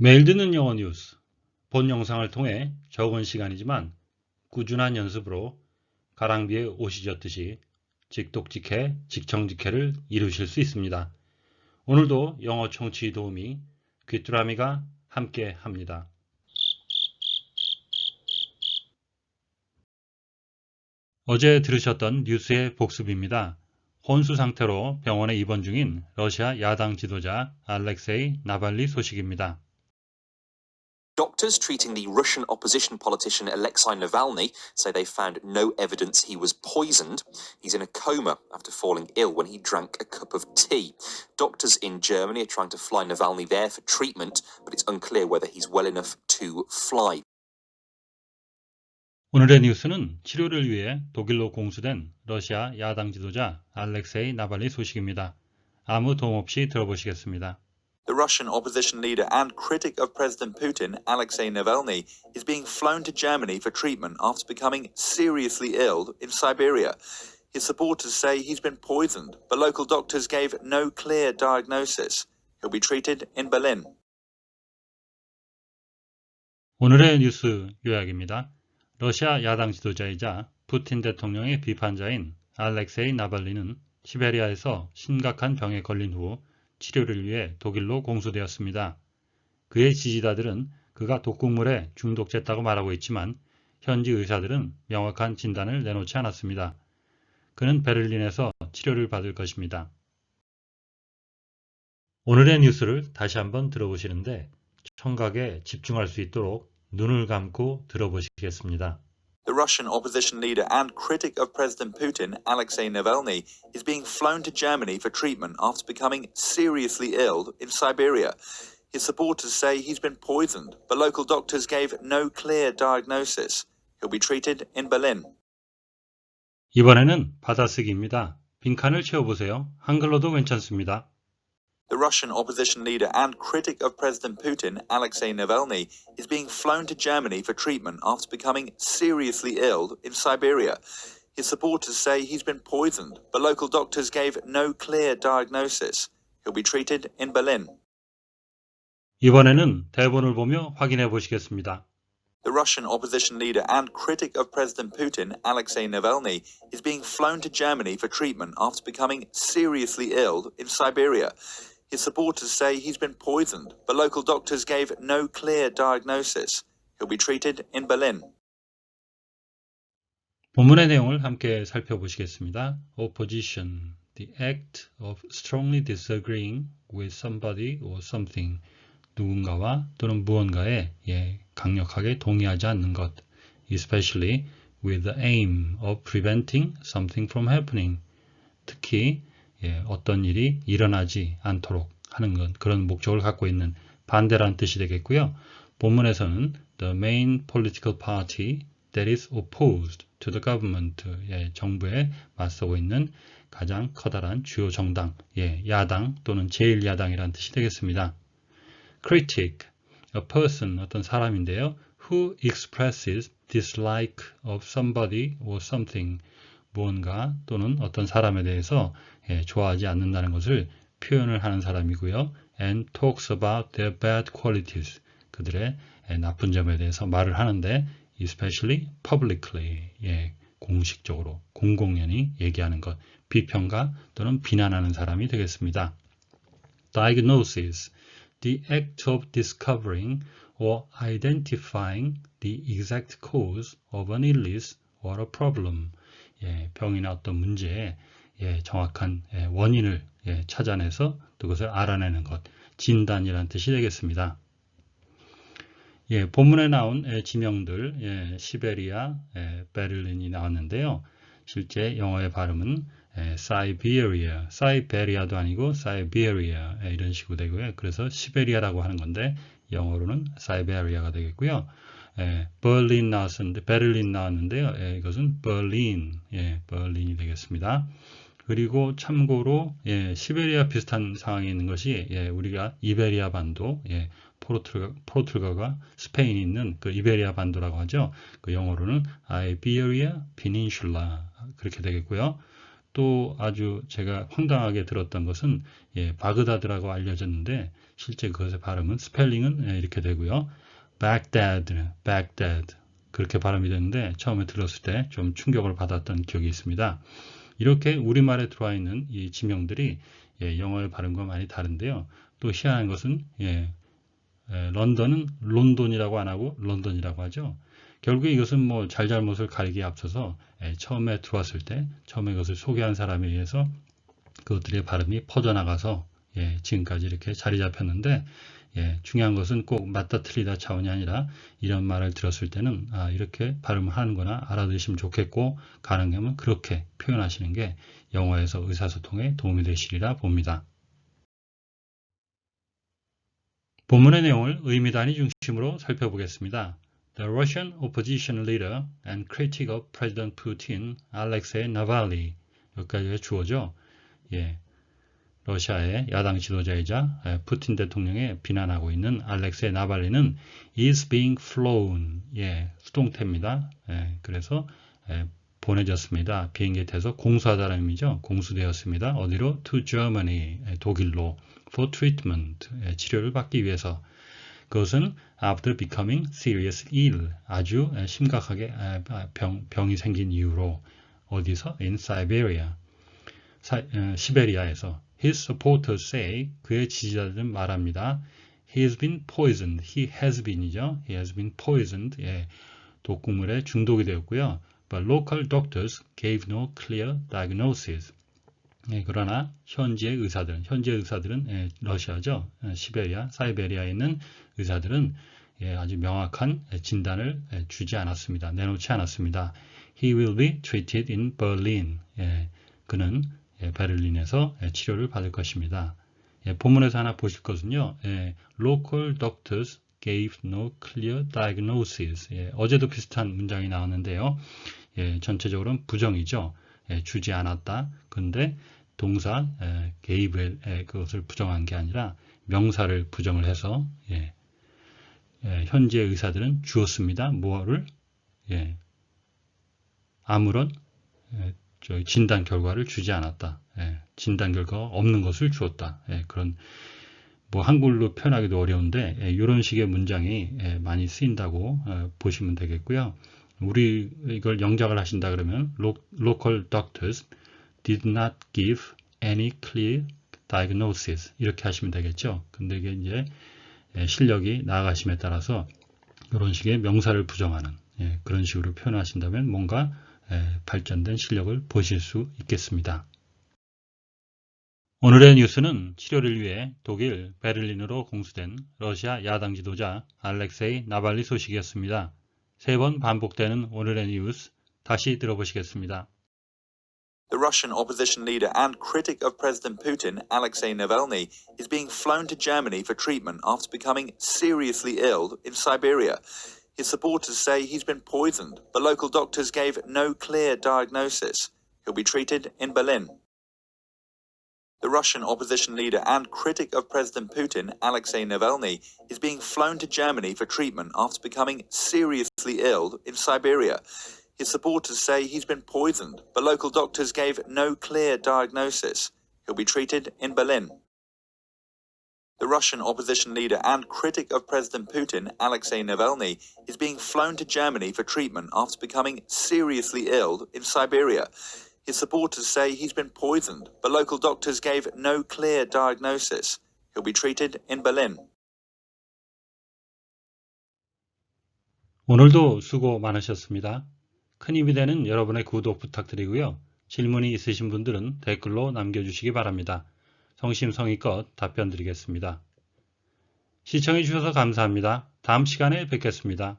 매일 듣는 영어 뉴스. 본 영상을 통해 적은 시간이지만 꾸준한 연습으로 가랑비에 옷이 젖듯이 직독직해, 직청직해를 이루실 수 있습니다. 오늘도 영어 청취 도우미 귀뚜라미가 함께 합니다. 어제 들으셨던 뉴스의 복습입니다. 혼수 상태로 병원에 입원 중인 러시아 야당 지도자 알렉세이 나발리 소식입니다. Doctors treating the Russian opposition politician Alexei Navalny say they found no evidence he was poisoned. He's in a coma after falling ill when he drank a cup of tea. Doctors in Germany are trying to fly Navalny there for treatment, but it's unclear whether he's well enough to fly. 오늘의 뉴스는 치료를 위해 독일로 공수된 러시아 야당 지도자 알렉세이 나발리 소식입니다. 아무 도움 없이 들어보시겠습니다. The Russian opposition leader and critic of President Putin, Alexei Navalny, is being flown to Germany for treatment after becoming seriously ill in Siberia. His supporters say he's been poisoned, but local doctors gave no clear diagnosis. He'll be treated in Berlin. 오늘의 뉴스 요약입니다. 러시아 야당 지도자이자 푸틴 대통령의 비판자인 알렉세이 나발리는 시베리아에서 심각한 병에 걸린 후 치료를 위해 독일로 공수되었습니다. 그의 지지자들은 그가 독극물에 중독됐다고 말하고 있지만 현지 의사들은 명확한 진단을 내놓지 않았습니다. 그는 베를린에서 치료를 받을 것입니다. 오늘의 뉴스를 다시 한번 들어보시는데 청각에 집중할 수 있도록 눈을 감고 들어보시겠습니다. The Russian opposition leader and critic of President Putin, Alexei Navalny, is being flown to Germany for treatment after becoming seriously ill in Siberia. His supporters say he's been poisoned, but local doctors gave no clear diagnosis. He'll be treated in Berlin. 이번에는 받아쓰기입니다. 빈칸을 채워보세요. 한글로도 괜찮습니다. The Russian opposition leader and critic of President Putin, Alexei Navalny, is being flown to Germany for treatment after becoming seriously ill in Siberia. His supporters say he's been poisoned, but local doctors gave no clear diagnosis. He'll be treated in Berlin. 이번에는 대본을 보며 확인해 보시겠습니다. The Russian opposition leader and critic of President Putin, Alexei Navalny, is being flown to Germany for treatment after becoming seriously ill in Siberia. His supporters say he's been poisoned, but local doctors gave no clear diagnosis. He'll be treated in Berlin. 본문의 내용을 함께 살펴보시겠습니다. Opposition, the act of strongly disagreeing with somebody or something. 누군가와 또는 무언가에 예, 강력하게 동의하지 않는 것. especially with the aim of preventing something from happening. 특히 예, 어떤 일이 일어나지 않도록 하는 것, 그런 목적을 갖고 있는 반대란 뜻이 되겠고요. 본문에서는 the main political party that is opposed to the government, 예, 정부에 맞서고 있는 가장 커다란 주요 정당, 예, 야당 또는 제1야당이라는 뜻이 되겠습니다. critic, a person, 어떤 사람인데요. who expresses dislike of somebody or something, 무언가 또는 어떤 사람에 대해서 예, 좋아하지 않는다는 것을 표현을 하는 사람이고요. and talks about their bad qualities, 그들의 예, 나쁜 점에 대해서 말을 하는데 especially publicly, 예, 공식적으로, 공공연히 얘기하는 것, 비평가 또는 비난하는 사람이 되겠습니다. diagnosis, the act of discovering or identifying the exact cause of an illness or a problem. 예, 병이나 어떤 문제에 예, 정확한 예, 원인을 예, 찾아내서 그것을 알아내는 것, 진단이라는 뜻이 되겠습니다. 예, 본문에 나온 예, 지명들, 예, 시베리아, 예, 베를린이 나왔는데요. 실제 영어의 발음은 예, 사이베리아, 사이베리아도 아니고 사이베리아 예, 이런 식으로 되고요. 그래서 시베리아라고 하는 건데 영어로는 사이베리아가 되겠고요. 예, berlin 나왔었는데 베를린 나왔는데요. 예, 이것은 berlin, 예, berlin이 되겠습니다. 그리고 참고로 예, 시베리아 비슷한 상황에 있는 것이 예, 우리가 이베리아 반도, 예, 포르투갈, 포르투갈과 스페인이 있는 그 이베리아 반도라고 하죠. 그 영어로는 Iberia Peninsula 그렇게 되겠고요. 또 아주 제가 황당하게 들었던 것은 예, 바그다드라고 알려졌는데 실제 그것의 발음은 스펠링은 예, 이렇게 되고요. Baghdad, Baghdad 그렇게 발음이 되는데 처음에 들었을 때 좀 충격을 받았던 기억이 있습니다. 이렇게 우리말에 들어와 있는 이 지명들이 예, 영어의 발음과 많이 다른데요. 또 희한한 것은 예, 에, 런던은 론돈이라고 안 하고 런던이라고 하죠. 결국에 이것은 뭐 잘잘못을 가리기에 앞서서 예, 처음에 들어왔을 때 처음에 이것을 소개한 사람에 의해서 그것들의 발음이 퍼져나가서 예, 지금까지 이렇게 자리 잡혔는데 예, 중요한 것은 꼭 맞다 틀리다 차원이 아니라 이런 말을 들었을 때는 아, 이렇게 발음을 하는구나 알아두시면 좋겠고 가능하면 그렇게 표현하시는 게 영어에서 의사소통에 도움이 되시리라 봅니다. 본문의 내용을 의미 단위 중심으로 살펴보겠습니다. The Russian opposition leader and critic of President Putin, Alexei Navalny 여기까지가 주어죠. 예, 러시아의 야당 지도자이자 예, 푸틴 대통령의 비난하고 있는 알렉세이 나발리는 is being flown. 예, 수동태입니다. 예, 그래서 예, 보내졌습니다. 비행기에 타서 공수하다는 의미죠. 공수되었습니다. 어디로? To Germany. 예, 독일로. For treatment. 예, 치료를 받기 위해서. 그것은 after becoming serious ill. 아주 예, 심각하게 예, 병, 병이 생긴 이유로. 어디서? In Siberia. 사, 어, 시베리아에서 His supporters say 그의 지지자들은 말합니다. He has been poisoned. He has been이죠. He has been poisoned. 예, 독극물에 중독이 되었고요. But local doctors gave no clear diagnosis. 예, 그러나 현지의 의사들은 현지의 의사들은 예, 러시아죠. 예, 시베리아, 사이베리아에 있는 의사들은 예, 아주 명확한 진단을 예, 주지 않았습니다. 내놓지 않았습니다. He will be treated in Berlin. 예, 그는 예, 베를린에서 예, 치료를 받을 것입니다. 예, 본문에서 하나 보실 것은요. 예, local doctors gave no clear diagnosis. 예, 어제도 비슷한 문장이 나왔는데요. 예, 전체적으로는 부정이죠. 예, 주지 않았다. 근데 동사 예, gave의 그것을 부정한 게 아니라 명사를 부정을 해서 현지의 의사들은 주었습니다. 뭐를? 예, 아무런 진단 결과를 주지 않았다. 예, 진단 결과가 없는 것을 주었다. 예, 그런 뭐 한글로 표현하기도 어려운데 예, 이런 식의 문장이 예, 많이 쓰인다고 어, 보시면 되겠고요. 우리 이걸 영작을 하신다 그러면 local doctors did not give any clear diagnosis 이렇게 하시면 되겠죠. 근데 이게 이제 예, 실력이 나아가심에 따라서 이런 식의 명사를 부정하는 예, 그런 식으로 표현하신다면 뭔가 예, 발전된 실력을 보실 수 있겠습니다. 오늘의 뉴스는 치료를 위해 독일 베를린으로 공수된 러시아 야당 지도자 알렉세이 나발리 소식이었습니다. 세 번 반복되는 오늘의 뉴스 다시 들어보시겠습니다. The Russian opposition leader and critic of President Putin, Alexei Navalny, is being flown to Germany for treatment after becoming seriously ill in Siberia. His supporters say he's been poisoned, but local doctors gave no clear diagnosis. He'll be treated in Berlin. The Russian opposition leader and critic of President Putin, Alexei Navalny, is being flown to Germany for treatment after becoming seriously ill in Siberia. His supporters say he's been poisoned, but local doctors gave no clear diagnosis. He'll be treated in Berlin. The Russian opposition leader and critic of President Putin, Alexei Navalny, is being flown to Germany for treatment after becoming seriously ill in Siberia. His supporters say he's been poisoned, but local doctors gave no clear diagnosis. He'll be treated in Berlin. 오늘도 수고 많으셨습니다. 큰 힘이 되는 여러분의 구독 부탁드리고요. 질문이 있으신 분들은 댓글로 남겨주시기 바랍니다. 성심성의껏 답변 드리겠습니다. 시청해 주셔서 감사합니다. 다음 시간에 뵙겠습니다.